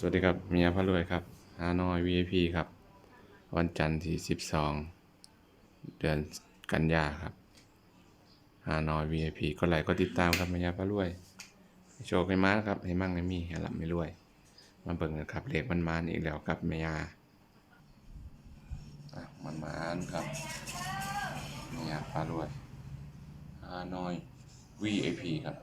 สวัสดีครับ เมียพระรวยครับฮานอย VIP ครับ วันจันทร์ที่ 12 เดือนกันยาครับฮานอย VIP ก็ไลค์ก็ติดตามครับเมียพระรวย โชคให้มาครับให้มั่งให้มีให้หลับไม่รวย มาเบิ่งกันครับเลขมันมานอีกแล้วกับเมียมันมานครับเมียพระรวยฮานอย VIP ครับ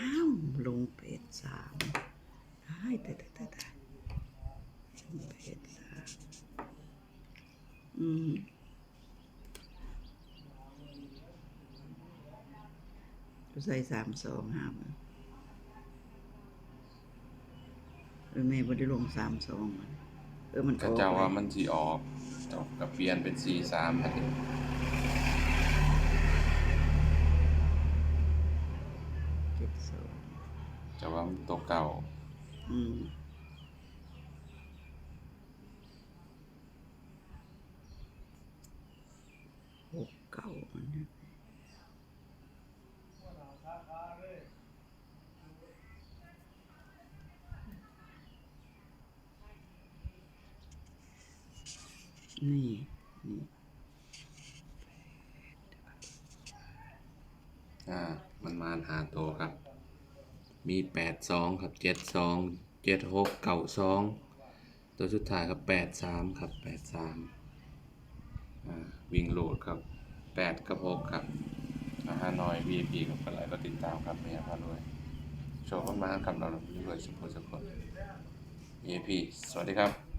อ้าว ลงเพจสามตายตายตายตายตายลงเพจสามอืมใส่สามสองห้ามันเออแม่บ่ได้ลงสามสองมันเออมันอก็อกเจ้าว่ามันสิออกเจ้ากับเปลี่ยนเป็นสี่สามพันเองเจ็ดสอง เจ้าว่ามันตัวเก่า อืมหกเก้ามันนะนี่นี่อ่า มันมาหาตัวครับ มีแปดสองครับเจ็ดสองเจ็ดหกเก่าสองตัวสุดท้ายครับแปดสามครับแปดสามวิ่งโหลดครับแปดกับหกครับอาหารน้อย VIP กับอะไรก็ติดตามครับเมียพาด้วยโชว์กันมาครับเราด้วยสุขสุขคน VIP สวัสดีครับ